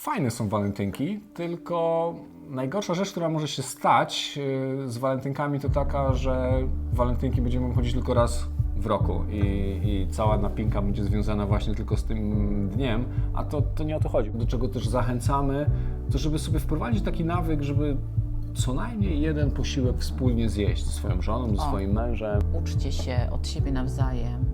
Fajne są walentynki, tylko najgorsza rzecz, która może się stać yy, z walentynkami, to taka, że walentynki będziemy chodzić tylko raz w roku i, i cała napinka będzie związana właśnie tylko z tym dniem, a to, to nie o to chodzi. Do czego też zachęcamy, to żeby sobie wprowadzić taki nawyk, żeby co najmniej jeden posiłek wspólnie zjeść ze swoją żoną, ze O. swoim mężem. Uczcie się od siebie nawzajem.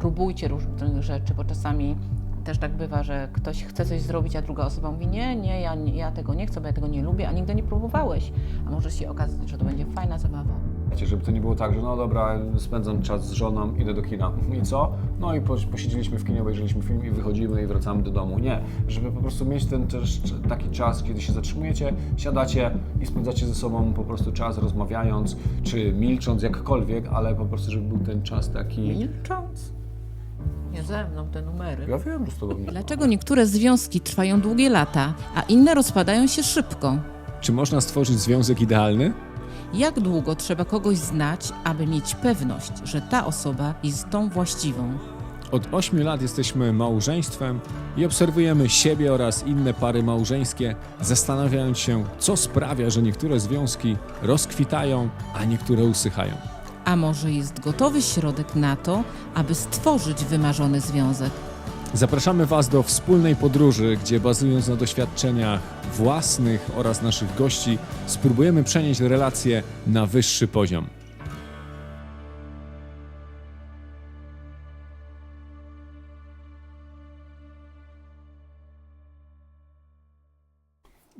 Próbujcie różnych rzeczy, bo czasami też tak bywa, że ktoś chce coś zrobić, a druga osoba mówi: Nie, nie, ja, ja tego nie chcę, bo ja tego nie lubię, a nigdy nie próbowałeś. A może się okazać, że to będzie fajna zabawa. Wiecie, żeby to nie było tak, że no dobra, spędzam czas z żoną, idę do kina. I co? No i pos- posiedzieliśmy w kinie, obejrzeliśmy film i wychodzimy i wracamy do domu. Nie, żeby po prostu mieć ten też taki czas, kiedy się zatrzymujecie, siadacie i spędzacie ze sobą po prostu czas rozmawiając, czy milcząc, jakkolwiek, ale po prostu, żeby był ten czas taki... Milcząc. Nie ze mną te numery. Ja wiem, że z tobą nie Dlaczego niektóre związki trwają długie lata, a inne rozpadają się szybko? Czy można stworzyć związek idealny? Jak długo trzeba kogoś znać, aby mieć pewność, że ta osoba jest tą właściwą? Od 8 lat jesteśmy małżeństwem i obserwujemy siebie oraz inne pary małżeńskie, zastanawiając się, co sprawia, że niektóre związki rozkwitają, a niektóre usychają. A może jest gotowy środek na to, aby stworzyć wymarzony związek? Zapraszamy Was do wspólnej podróży, gdzie bazując na doświadczeniach własnych oraz naszych gości, spróbujemy przenieść relacje na wyższy poziom.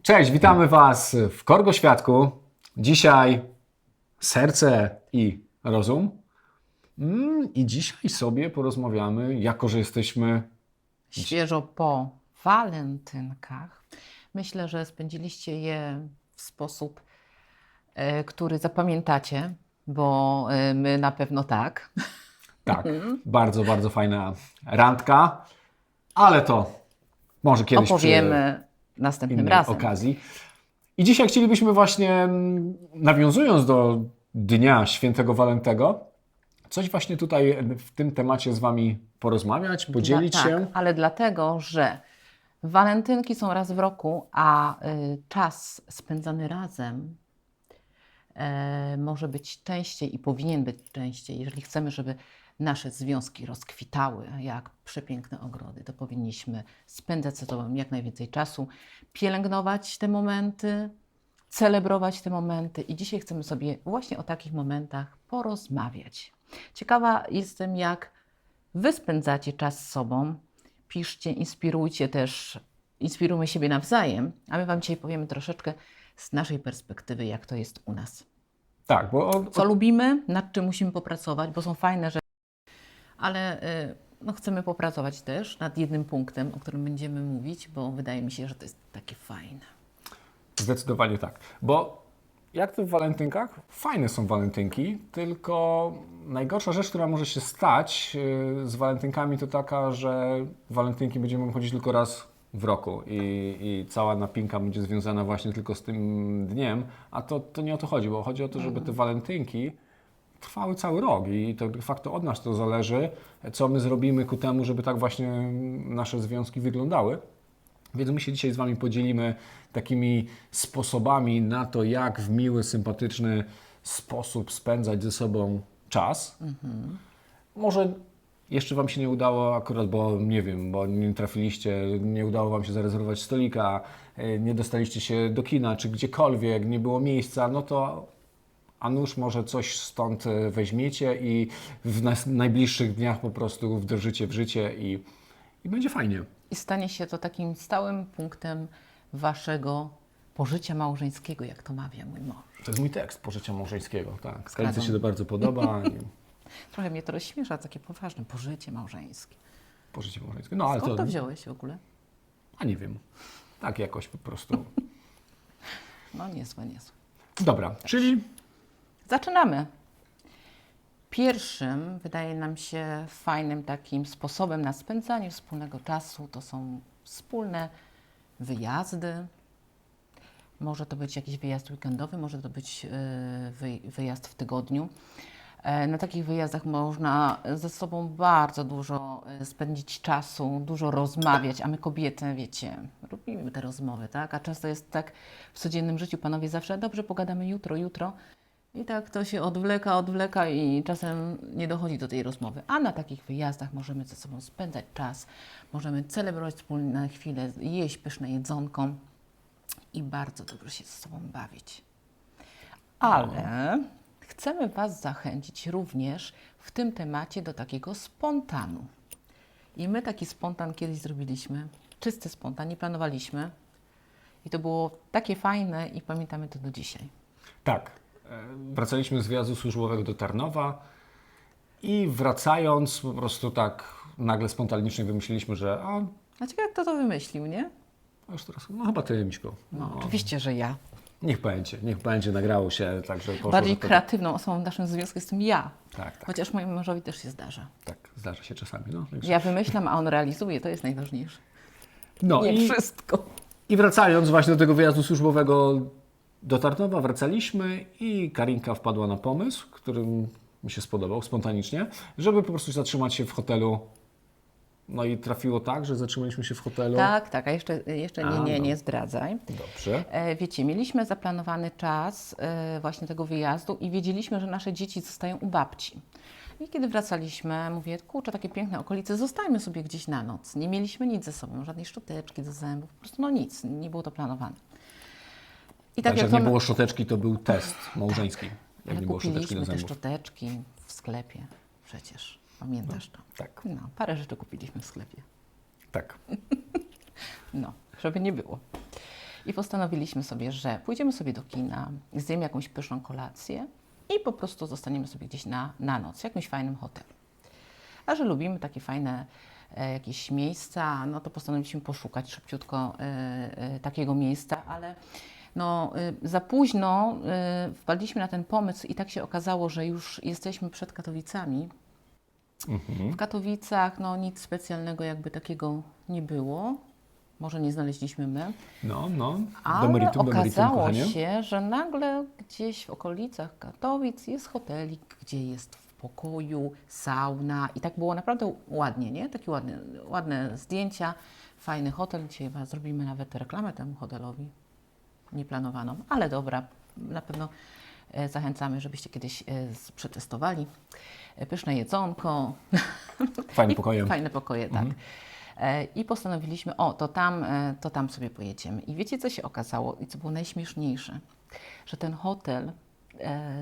Cześć, witamy Was w Korgo Świadku. Dzisiaj serce i rozum. Mm, I dzisiaj sobie porozmawiamy, jako że jesteśmy Świeżo po walentynkach. Myślę, że spędziliście je w sposób, e, który zapamiętacie, bo e, my na pewno tak. Tak, bardzo, bardzo fajna randka, ale to może kiedyś Opowiemy następnym razem. okazji. I dzisiaj chcielibyśmy właśnie, mm, nawiązując do Dnia Świętego Walentego, coś właśnie tutaj w tym temacie z Wami porozmawiać, podzielić Dla- się. Tak, ale dlatego, że walentynki są raz w roku, a y, czas spędzany razem e, może być częściej i powinien być częściej. Jeżeli chcemy, żeby nasze związki rozkwitały jak przepiękne ogrody, to powinniśmy spędzać ze sobą jak najwięcej czasu, pielęgnować te momenty, celebrować te momenty. I dzisiaj chcemy sobie właśnie o takich momentach porozmawiać. Ciekawa jestem, jak Wy spędzacie czas z sobą. Piszcie, inspirujcie też, inspirujmy siebie nawzajem, a my Wam dzisiaj powiemy troszeczkę z naszej perspektywy, jak to jest u nas. Tak, bo Co lubimy, nad czym musimy popracować, bo są fajne rzeczy, ale y, no, chcemy popracować też nad jednym punktem, o którym będziemy mówić, bo wydaje mi się, że to jest takie fajne. Zdecydowanie tak. Bo jak to w walentynkach? Fajne są walentynki, tylko najgorsza rzecz, która może się stać yy, z walentynkami, to taka, że walentynki będziemy chodzić tylko raz w roku i, i cała napinka będzie związana właśnie tylko z tym dniem, a to, to nie o to chodzi, bo chodzi o to, żeby te walentynki trwały cały rok i to de facto od nas to zależy, co my zrobimy ku temu, żeby tak właśnie nasze związki wyglądały. Więc my się dzisiaj z Wami podzielimy takimi sposobami na to, jak w miły, sympatyczny sposób spędzać ze sobą czas. Może jeszcze Wam się nie udało akurat, bo nie wiem, bo nie trafiliście, nie udało Wam się zarezerwować stolika, e, nie dostaliście się do kina, czy gdziekolwiek, nie było miejsca, no to a nuż może coś stąd e, weźmiecie i w najbliższych dniach po prostu wdrożycie w życie i, i będzie fajnie. I stanie się to takim stałym punktem Waszego pożycia małżeńskiego, jak to mawia mój mąż. To jest mój tekst pożycia małżeńskiego, tak. Zgadzam. się to bardzo podoba. Trochę mnie to rozśmiesza, takie poważne pożycie małżeńskie. Pożycie małżeńskie. No ale Skąd to, to wziąłeś w ogóle? A nie wiem. Tak jakoś po prostu. No niezłe, niezłe. Dobra, czyli Zaczynamy. Pierwszym, wydaje nam się, fajnym takim sposobem na spędzanie wspólnego czasu to są wspólne wyjazdy. Może to być jakiś wyjazd weekendowy, może to być e, wy- wyjazd w tygodniu. E, Na takich wyjazdach można ze sobą bardzo dużo e, spędzić czasu, dużo rozmawiać, a my kobiety, wiecie, lubimy te rozmowy, tak? A często jest tak w codziennym życiu, panowie zawsze, dobrze, pogadamy jutro, jutro. I tak to się odwleka, odwleka i czasem nie dochodzi do tej rozmowy. A na takich wyjazdach możemy ze sobą spędzać czas, możemy celebrować wspólne chwile, jeść pyszne jedzonko i bardzo dobrze się ze sobą bawić. Ale chcemy Was zachęcić również w tym temacie do takiego spontanu. I my taki spontan kiedyś zrobiliśmy, czysty spontan, nie planowaliśmy. I to było takie fajne i pamiętamy to do dzisiaj. Tak. Wracaliśmy z wyjazdu służbowego do Tarnowa i wracając po prostu tak nagle spontanicznie wymyśliliśmy, że a, A ciekawe, kto to wymyślił, nie? a już teraz, no chyba ty, Miśko. No, oczywiście, że ja. Niech będzie, niech będzie, nagrało się, także poszło. Bardziej to- kreatywną osobą w naszym związku jestem ja. Tak, tak, Chociaż mojemu mężowi też się zdarza. tak, zdarza się czasami. No, także... Ja wymyślam, a on realizuje, to jest najważniejsze. no Nie i, wszystko. i wracając właśnie do tego wyjazdu służbowego do Tarnowa, wracaliśmy i Karinka wpadła na pomysł, który mi się spodobał spontanicznie, żeby po prostu zatrzymać się w hotelu. No i trafiło tak, że zatrzymaliśmy się w hotelu. Tak, tak, a jeszcze, jeszcze nie, A, nie, no. nie zdradzaj. Dobrze. E, Wiecie, mieliśmy zaplanowany czas e, właśnie tego wyjazdu i wiedzieliśmy, że nasze dzieci zostają u babci. I kiedy wracaliśmy, mówię, kurczę, takie piękne okolice, zostajmy sobie gdzieś na noc. Nie mieliśmy nic ze sobą, żadnej szczoteczki do zębów, po prostu no nic, nie było to planowane. I Tak, jak jak nie było szczoteczki, to był test małżeński. Jak ale nie było szczoteczki do kupiliśmy te zębów. szczoteczki w sklepie, przecież, pamiętasz to? Tak, No, parę rzeczy kupiliśmy w sklepie. tak. No, żeby nie było. I postanowiliśmy sobie, że pójdziemy sobie do kina, zjemy jakąś pyszną kolację i po prostu zostaniemy sobie gdzieś na, na noc w jakimś fajnym hotelu. A że lubimy takie fajne e, jakieś miejsca, no to postanowiliśmy poszukać szybciutko e, e, takiego miejsca, ale no, e, za późno e, wpadliśmy na ten pomysł i tak się okazało, że już jesteśmy przed Katowicami. W Katowicach no, nic specjalnego jakby takiego nie było. Może nie znaleźliśmy my. No, no. Do Ale meritum, do meritum, okazało kochanie. się, że nagle gdzieś w okolicach Katowic jest hotelik, gdzie jest w pokoju sauna i tak było naprawdę ładnie, nie? Takie ładne, ładne zdjęcia, fajny hotel. Dzisiaj chyba zrobimy nawet reklamę temu hotelowi, nieplanowaną, ale dobra, na pewno e, zachęcamy, żebyście kiedyś e, przetestowali. E, Pyszne jedzonko, Fajnym i pokojem. Fajne pokoje, tak. E, I postanowiliśmy, o, to tam, to tam sobie pojedziemy. I wiecie, co się okazało i co było najśmieszniejsze? Że ten hotel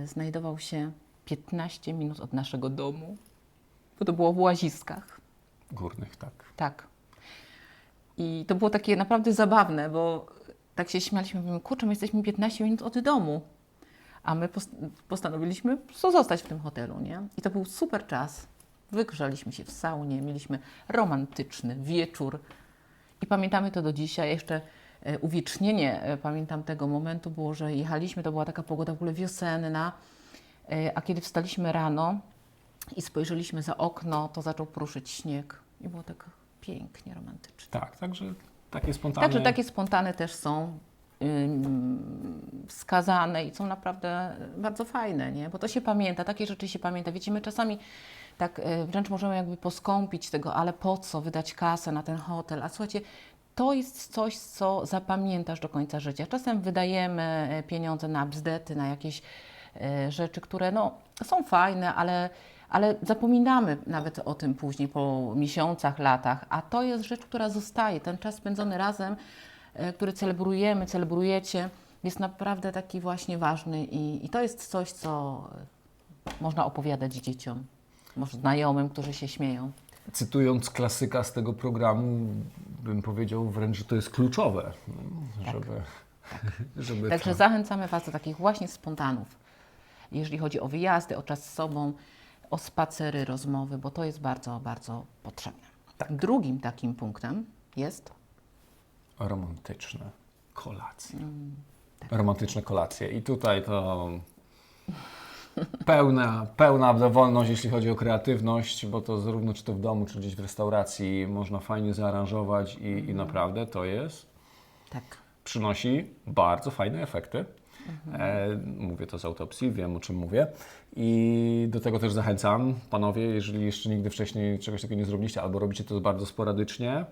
znajdował się 15 minut od naszego domu, bo to było w Łaziskach. Górnych, tak. Tak. I to było takie naprawdę zabawne, bo tak się śmialiśmy, mówimy, kurczę, my jesteśmy 15 minut od domu, a my post- postanowiliśmy zostać w tym hotelu, nie? I to był super czas. Wygrzaliśmy się w saunie, mieliśmy romantyczny wieczór i pamiętamy to do dzisiaj. Jeszcze e, uwiecznienie, e, pamiętam tego momentu było, że jechaliśmy, to była taka pogoda w ogóle wiosenna, e, a kiedy wstaliśmy rano i spojrzeliśmy za okno, to zaczął pruszyć śnieg i było tak pięknie romantycznie. Tak, także takie spontane. Także takie spontane też są wskazane i są naprawdę bardzo fajne, nie? Bo to się pamięta, takie rzeczy się pamięta. Wiecie, my czasami tak y, wręcz możemy jakby poskąpić tego, ale po co wydać kasę na ten hotel? A słuchajcie, to jest coś, co zapamiętasz do końca życia. Czasem wydajemy y, pieniądze na bzdety, na jakieś y, rzeczy, które no, są fajne, ale, ale zapominamy nawet o tym później po miesiącach, latach. A to jest rzecz, która zostaje. Ten czas spędzony razem, e, który celebrujemy, celebrujecie, jest naprawdę taki właśnie ważny i, i to jest coś, co e, można opowiadać dzieciom, może znajomym, którzy się śmieją. Cytując klasyka z tego programu, bym powiedział wręcz, że to jest kluczowe, no, żeby, żeby Tak. Także zachęcamy Was do takich właśnie spontanów, jeżeli chodzi o wyjazdy, o czas z sobą, o spacery, rozmowy, bo to jest bardzo, bardzo potrzebne. Drugim takim punktem jest romantyczne kolacje. Mm, tak. Romantyczne kolacje. I tutaj to pełna, pełna dowolność, jeśli chodzi o kreatywność, bo to zarówno czy to w domu, czy gdzieś w restauracji można fajnie zaaranżować i, i naprawdę to jest, tak. przynosi bardzo fajne efekty. E, mówię to z autopsji, wiem o czym mówię. I do tego też zachęcam, panowie, jeżeli jeszcze nigdy wcześniej czegoś takiego nie zrobiliście, albo robicie to bardzo sporadycznie,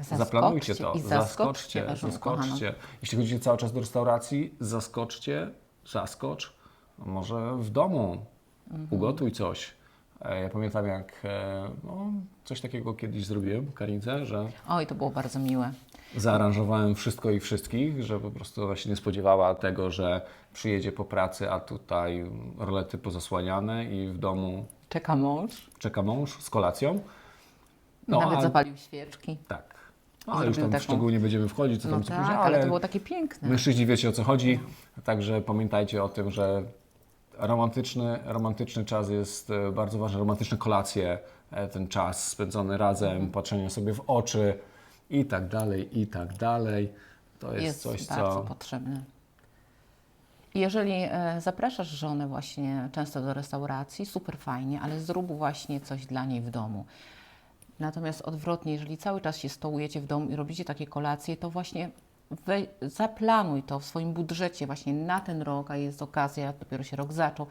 zaplanujcie to, i zaskoczcie kochaną. zaskoczcie. Jeśli chodzicie cały czas do restauracji, zaskoczcie, zaskocz, może w domu, Mhm. ugotuj coś. E, Ja pamiętam, jak e, no, coś takiego kiedyś zrobiłem, Karince, że Oj, to było bardzo miłe. zaaranżowałem wszystko i wszystkich, że po prostu ona się nie spodziewała tego, że przyjedzie po pracy, a tutaj rolety pozasłaniane i w domu Czeka mąż. czeka mąż z kolacją. Nawet a- zapalił świeczki. Tak. No, ale już tam taką- szczególnie będziemy wchodzić, co No tam co tak, później, ale to było takie piękne. Mężczyźni wiecie o co chodzi, także pamiętajcie o tym, że romantyczny, romantyczny czas jest e, bardzo ważny, romantyczne kolacje, e, ten czas spędzony razem, Mhm. patrzenie sobie w oczy i tak dalej, i tak dalej. To jest, jest coś, bardzo co... potrzebne. Jeżeli e, zapraszasz żonę właśnie często do restauracji, super fajnie, ale zrób właśnie coś dla niej w domu. Natomiast odwrotnie, jeżeli cały czas się stołujecie w domu i robicie takie kolacje, to właśnie we, zaplanuj to w swoim budżecie właśnie na ten rok, a jest okazja, dopiero się rok zaczął,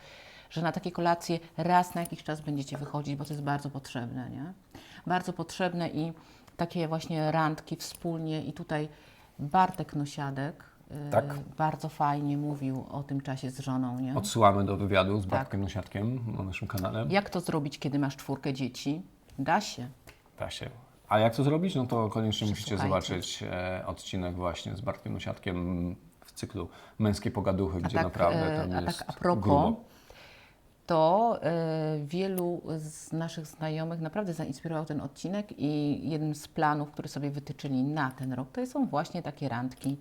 że na takie kolacje raz na jakiś czas będziecie wychodzić, bo to jest bardzo potrzebne, nie? Bardzo potrzebne i takie właśnie randki wspólnie i tutaj Bartek Nosiadek y, Tak. bardzo fajnie mówił o tym czasie z żoną, nie? Odsyłamy do wywiadu z Tak. Bartkiem Nosiadkiem na naszym kanale. Jak to zrobić, kiedy masz czwórkę dzieci? Da się. Da się. A jak to zrobić? No to koniecznie musicie zobaczyć e, odcinek właśnie z Bartkiem Nosiadkiem w cyklu Męskie Pogaduchy, gdzie tak, naprawdę e, tam a jest tak a propos, grubo. to e, wielu z naszych znajomych naprawdę zainspirował ten odcinek i jeden z planów, który sobie wytyczyli na ten rok, to są właśnie takie randki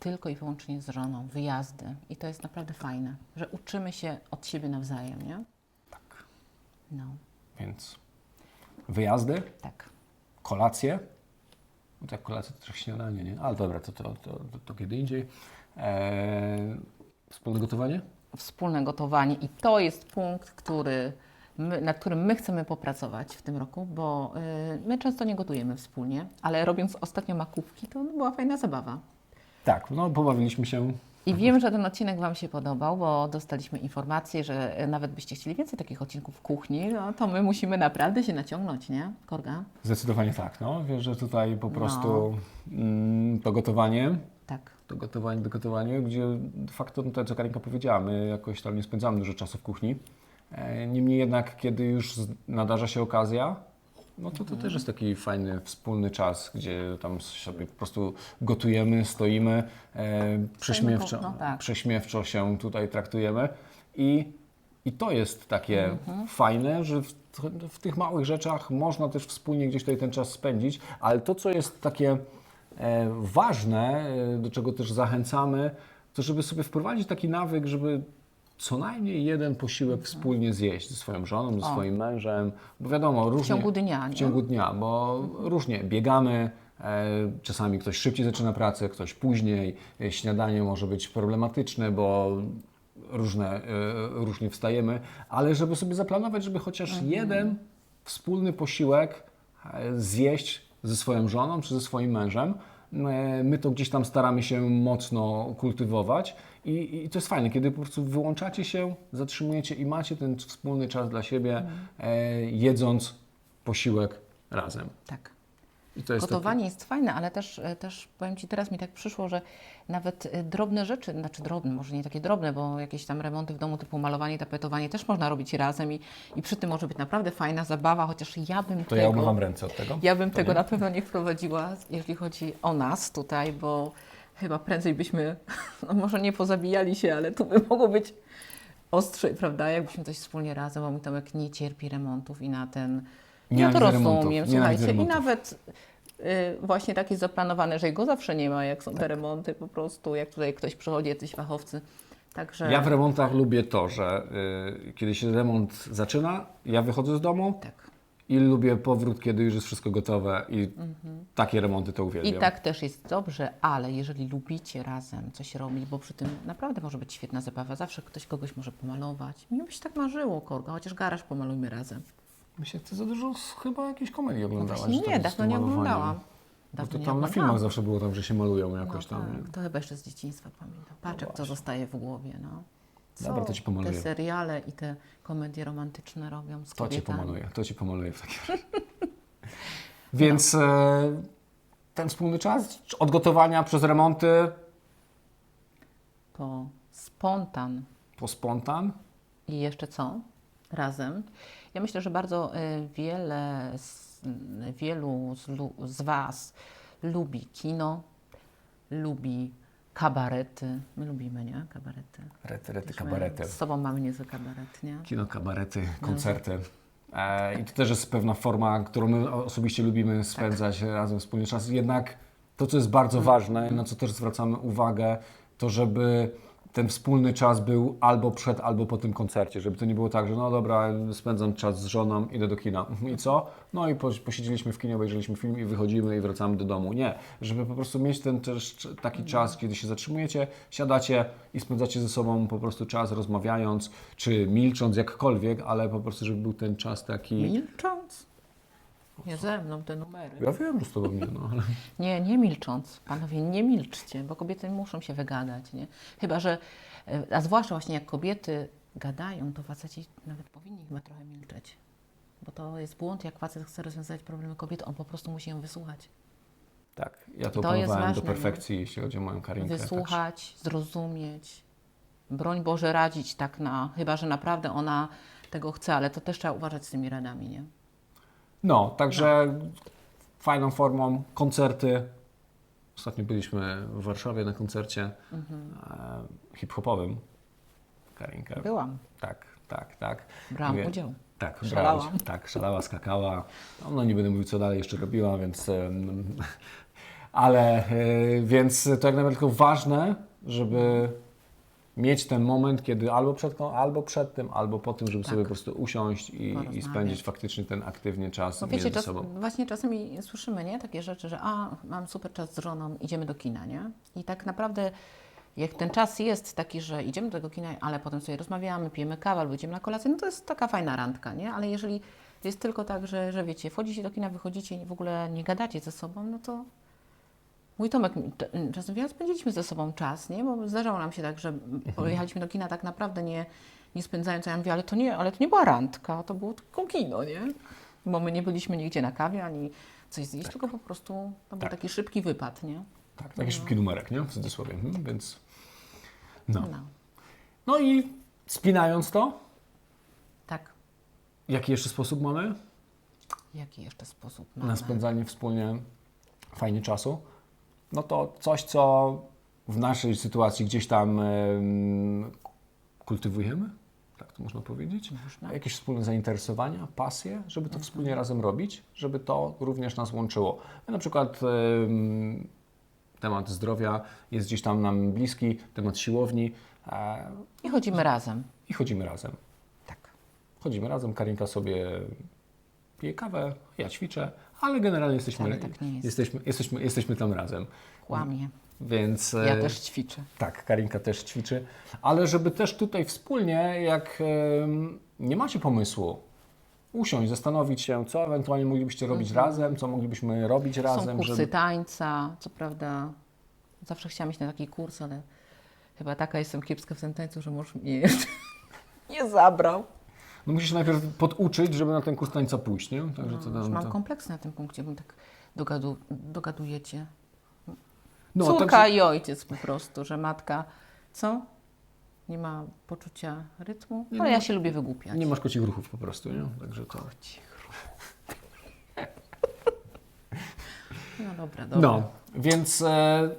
tylko i wyłącznie z żoną, wyjazdy. I to jest naprawdę fajne, że uczymy się od siebie nawzajem, nie? Tak. No, Więc wyjazdy, tak. Kolacje. No tak, kolacje to trochę śniadanie, nie? Ale dobra, to, to, to, to, to kiedy indziej. Eee, wspólne gotowanie? Wspólne gotowanie i to jest punkt, który my, nad którym my chcemy popracować w tym roku, bo y, my często nie gotujemy wspólnie, ale robiąc ostatnio makówki, to była fajna zabawa. Tak, no pobawiliśmy się. I wiem, że ten odcinek Wam się podobał, bo dostaliśmy informację, że e, nawet byście chcieli więcej takich odcinków kuchni, no to my musimy naprawdę się naciągnąć, nie, Korga? Zdecydowanie tak, no. Wiesz, że tutaj No. po prostu mm, to gotowanie, Tak. to gotowanie, do gotowanie, gdzie de facto, no to co Karinka powiedziała, my jakoś tam nie spędzamy dużo czasu w kuchni. E, Niemniej jednak, kiedy już nadarza się okazja, no to to też jest taki fajny, wspólny czas, gdzie tam sobie po prostu gotujemy, stoimy, e, prześmiewczo, no tak. prześmiewczo się tutaj traktujemy i, i to jest takie Mhm. fajne, że w, w tych małych rzeczach można też wspólnie gdzieś tutaj ten czas spędzić, ale to, co jest takie e, ważne, e, do czego też zachęcamy, to żeby sobie wprowadzić taki nawyk, żeby co najmniej jeden posiłek wspólnie zjeść ze swoją żoną, ze Mhm. O. swoim mężem, bo wiadomo, różnie... ciągu dnia, W nie? ciągu dnia, bo różnie biegamy, e, czasami ktoś szybciej zaczyna pracę, ktoś później, e, śniadanie może być problematyczne, bo różne, e, różnie wstajemy, ale żeby sobie zaplanować, żeby chociaż Mhm. jeden wspólny posiłek e, zjeść ze swoją żoną czy ze swoim mężem. E, My to gdzieś tam staramy się mocno kultywować i, i to jest fajne, kiedy po prostu wyłączacie się, zatrzymujecie i macie ten wspólny czas dla siebie, Mhm. e, jedząc posiłek razem. Tak. To jest Gotowanie jest fajne, ale też, e, też powiem Ci, teraz mi tak przyszło, że nawet e, drobne rzeczy, znaczy drobne, może nie takie drobne, bo jakieś tam remonty w domu typu malowanie, tapetowanie też można robić razem i, i przy tym może być naprawdę fajna zabawa, chociaż ja bym Taki, to tego... ja umywam ręce od tego. Ja bym To tego nie? na pewno nie wprowadziła, jeśli chodzi o nas tutaj, bo chyba prędzej byśmy, no może nie pozabijali się, ale tu by mogło być ostrzej, prawda? Jakbyśmy coś wspólnie razem, bo mój Tomek nie cierpi remontów i na ten... Ja to rozumiem, słuchajcie. I nawet y, właśnie takie zaplanowane, że go zawsze nie ma, jak są Tak. te remonty po prostu, jak tutaj ktoś przychodzi, jacyś fachowcy. Także Ja w remontach lubię to, że y, kiedy się remont zaczyna, ja wychodzę z domu tak. I lubię powrót, kiedy już jest wszystko gotowe i takie remonty to I uwielbiam. tak też jest dobrze, ale jeżeli lubicie razem coś robić, bo przy tym naprawdę może być świetna zabawa, zawsze ktoś kogoś może pomalować. Mi by się tak marzyło, Korga, chociaż garaż pomalujmy razem. Myślę, że ty za dużo chyba jakiejś komedii oglądałaś. Że nie, dawno nie oglądałam. To Dawno nie tam na filmach zawsze było tam, że się malują No jakoś tam. tak, to chyba jeszcze z dzieciństwa pamiętam. Patrz, jak to właśnie. zostaje w głowie, no. Co Dobra, to ci pomaluję. te seriale i te komedie romantyczne robią z To ci kobietami. pomaluję, to ci pomaluję w takim razie. Więc e, ten wspólny czas od gotowania przez remonty Po spontan po spontan. i jeszcze co? Razem. Ja myślę, że bardzo y, wiele, z, wielu z, lu- z Was lubi kino, lubi kabarety. My lubimy, nie? Kabarety. Rety, rety, kabarety. Z sobą mamy niezły kabaret, nie? Kino, kabarety, koncerty. E, I to też jest pewna forma, którą my osobiście lubimy spędzać razem wspólnie czas. Jednak to, co jest bardzo ważne, na co też zwracamy uwagę, to żeby ten wspólny czas był albo przed, albo po tym koncercie. Żeby to nie było tak, że no dobra, spędzam czas z żoną, idę do kina. I co? No i pos- posiedzieliśmy w kinie, obejrzeliśmy film i wychodzimy i wracamy do domu. Nie. Żeby po prostu mieć ten też taki czas, kiedy się zatrzymujecie, siadacie i spędzacie ze sobą po prostu czas rozmawiając, czy milcząc jakkolwiek, ale po prostu, żeby był ten czas taki... Milcząc. Nie ze mną te numery. Ja wiem, że z tobą nie, no ale... Nie, nie milcząc. Panowie, nie milczcie, bo kobiety muszą się wygadać, nie? Chyba, że, e, a zwłaszcza właśnie jak kobiety gadają, to faceci nawet powinni chyba trochę milczeć. Bo to jest błąd, jak facet chce rozwiązać problemy kobiet, on po prostu musi ją wysłuchać. Tak, ja to, To jest do ważne, no. perfekcji, jeśli chodzi o moją Karinkę. Wysłuchać, zrozumieć. Broń Boże radzić tak na, chyba, że naprawdę ona tego chce, ale to też trzeba uważać z tymi radami, nie? No, także fajną formą koncerty. Ostatnio byliśmy w Warszawie na koncercie e, hip-hopowym. Karinka. Byłam, Tak, tak, tak. brałam Mówię- udział. Tak, Szalałam. brała, tak, szalała, skakała. No nie będę mówił, co dalej jeszcze robiła, więc. Ale e, więc to jak najbardziej tylko ważne, żeby mieć ten moment, kiedy albo przed, albo przed tym, albo po tym, żeby sobie po prostu usiąść i, i spędzić faktycznie ten aktywnie czas między wiecie, czas, sobą. właśnie czasami słyszymy nie? takie rzeczy, że a, mam super czas z żoną, idziemy do kina, nie? I tak naprawdę jak ten czas jest taki, że idziemy do tego kina, ale potem sobie rozmawiamy, pijemy kawę albo idziemy na kolację, no to jest taka fajna randka, nie? Ale jeżeli jest tylko tak, że, że wiecie, wchodzicie do kina, wychodzicie i w ogóle nie gadacie ze sobą, no to mój Tomek, czasem ja spędziliśmy ze sobą czas, nie? Bo zdarzało nam się tak, że pojechaliśmy do kina tak naprawdę nie, nie spędzając, a ja mówię, ale to nie, ale to nie była randka, to było tylko kino, nie? Bo my nie byliśmy nigdzie na kawie, ani coś zjeść, tylko po prostu to był Tak. taki szybki wypad, nie? Tak, taki szybki numerek, nie? W cudzysłowie. Mhm, więc. No. No, no i spinając to, tak. jaki jeszcze sposób mamy Jaki jeszcze sposób na mamy? spędzanie wspólnie fajnie czasu? No to coś, co w naszej sytuacji gdzieś tam em, kultywujemy, tak to można powiedzieć. Można. Jakieś wspólne zainteresowania, pasje, żeby to wspólnie razem robić, żeby to również nas łączyło. My na przykład em, temat zdrowia jest gdzieś tam nam bliski, temat siłowni e, I chodzimy razem. i chodzimy razem. Tak. Chodzimy razem, Karinka sobie pije kawę, ja ćwiczę, ale generalnie jesteśmy, tak jest. jesteśmy, jesteśmy, jesteśmy tam razem. Kłamie. Więc Ja e, też ćwiczę. tak, Karinka też ćwiczy, ale żeby też tutaj wspólnie, jak nie macie pomysłu, usiąść, zastanowić się, co ewentualnie moglibyście robić razem, co moglibyśmy robić Mhm. Są razem, kursy żeby... tańca, co prawda zawsze chciałam iść na taki kurs, ale chyba taka jestem kiepska w tym tańcu, że mąż mnie nie zabrał. No musisz się najpierw poduczyć, żeby na ten kurs tańca pójść, nie? Także to, tam, mam to... kompleks na tym punkcie, bo tak dogadu, dogadujecie. No, Córka także- i ojciec po prostu, że matka, co? Nie ma poczucia rytmu, Nie ale ma- ja się lubię wygłupiać. Nie masz kocich ruchów po prostu, nie? Także to... No dobra, dobra. No, więc e,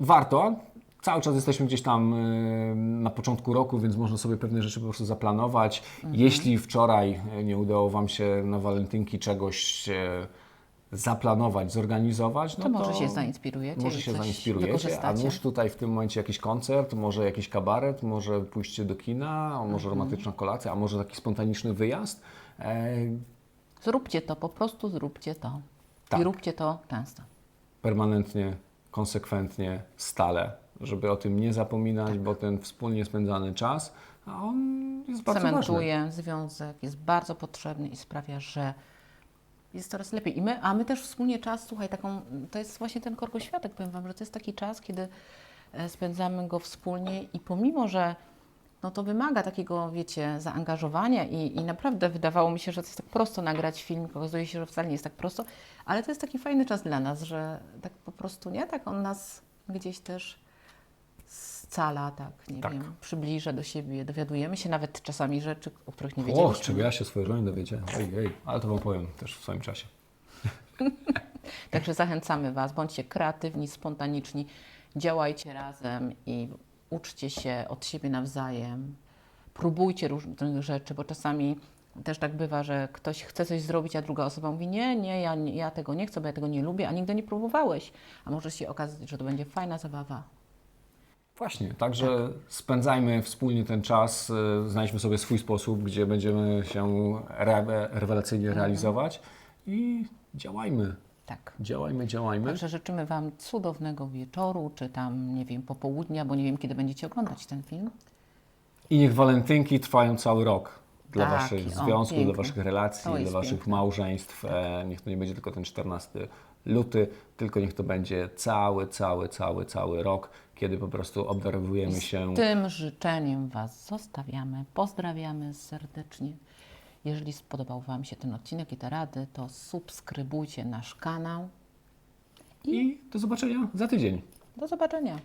warto. Cały czas jesteśmy gdzieś tam e, na początku roku, więc można sobie pewne rzeczy po prostu zaplanować. Mhm. Jeśli wczoraj e, nie udało Wam się na walentynki czegoś e, zaplanować, zorganizować, no To to, może się zainspirujecie Może się zainspirujecie, a nuż tutaj w tym momencie jakiś koncert, może jakiś kabaret, może pójście do kina, a może Mhm. romantyczna kolacja, a może taki spontaniczny wyjazd. E, Zróbcie to, po prostu zróbcie to. Tak. I róbcie to często. permanentnie, konsekwentnie, stale, żeby o tym nie zapominać, Tak. bo ten wspólnie spędzany czas, a on jest bardzo ważny. Cementuje związek, jest bardzo potrzebny i sprawia, że jest coraz lepiej. I my, a my też wspólnie czas, słuchaj, taką, to jest właśnie ten korkoświatek, powiem Wam, że to jest taki czas, kiedy e, spędzamy go wspólnie i pomimo, że no to wymaga takiego, wiecie, zaangażowania i, i naprawdę wydawało mi się, że to jest tak prosto nagrać film, okazuje się, że wcale nie jest tak prosto, ale to jest taki fajny czas dla nas, że tak po prostu, nie? Tak on nas gdzieś też scala, tak, nie Tak. wiem, przybliża do siebie, dowiadujemy się nawet czasami rzeczy, o których nie O, wiedzieliśmy. czego ja się swojej żonie dowiedziałem. Ojej, ale to Wam powiem też w swoim czasie. Także zachęcamy Was, bądźcie kreatywni, spontaniczni, działajcie razem i uczcie się od siebie nawzajem. Próbujcie różnych rzeczy, bo czasami też tak bywa, że ktoś chce coś zrobić, a druga osoba mówi: Nie, nie, ja, nie, ja tego nie chcę, bo ja tego nie lubię, a nigdy nie próbowałeś. A może się okazać, że to będzie fajna zabawa. Właśnie, także spędzajmy wspólnie ten czas, y, znajdźmy sobie swój sposób, gdzie będziemy się re rewelacyjnie realizować i działajmy, Tak. działajmy, działajmy. Także życzymy Wam cudownego wieczoru, czy tam, nie wiem, popołudnia, bo nie wiem, kiedy będziecie oglądać ten film. I niech walentynki trwają cały rok dla Tak, Waszych o, związków, piękne. dla Waszych relacji, dla Waszych piękne. małżeństw. E, niech to nie będzie tylko ten 14 luty, tylko niech to będzie cały, cały, cały, cały rok, kiedy po prostu obdarowujemy się. Tym życzeniem Was zostawiamy. Pozdrawiamy serdecznie. Jeżeli spodobał Wam się ten odcinek i te rady, to subskrybujcie nasz kanał. I do zobaczenia za tydzień. Do zobaczenia.